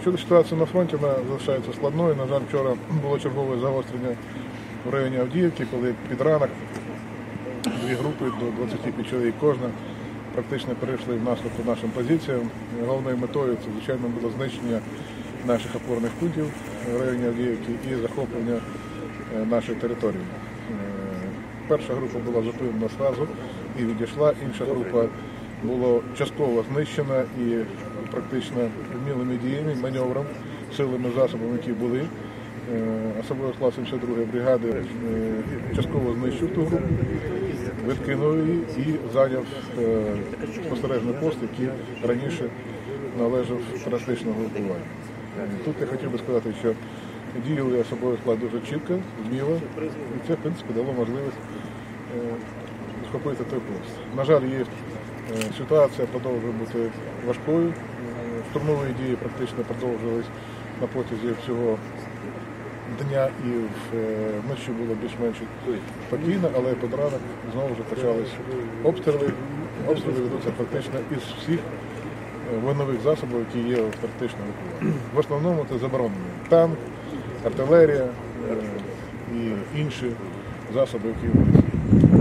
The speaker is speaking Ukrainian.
Щодо ситуації на фронті, вона залишається складною. На жаль, вчора було чергове загострення в районі Авдіївки, коли під ранок дві групи до 25 чоловік кожна практично перейшли в наступ по нашим позиціям. Головною метою це, звичайно, було знищення наших опорних пунктів в районі Авдіївки і захоплення е, нашої території. Е, Перша група була зупинена одразу і відійшла, інша група була частково знищена і практично вмілими діями, маневром, силами, засобами, які були. Е, Особливо склад 72-ї бригади е, частково знищив ту групу, відкинув її і зайняв е, спостережний пост, який раніше належав терористичному групуванню. Тут я хотів би сказати, що діяли особовий склад дуже чітко, вміло, і це, в принципі, дало можливість схопити той пост. На жаль, є ситуація продовжує бути важкою. Е, Штурмові дії практично продовжились на протязі всього дня і е, вночі було більш-менш спокійно, але під ранок знову вже почались обстріли. Обстріли ведуться практично із всіх е, засобів, які є в В основному це заборонено. Танк, артилерія е, і інші засоби, які ведуться.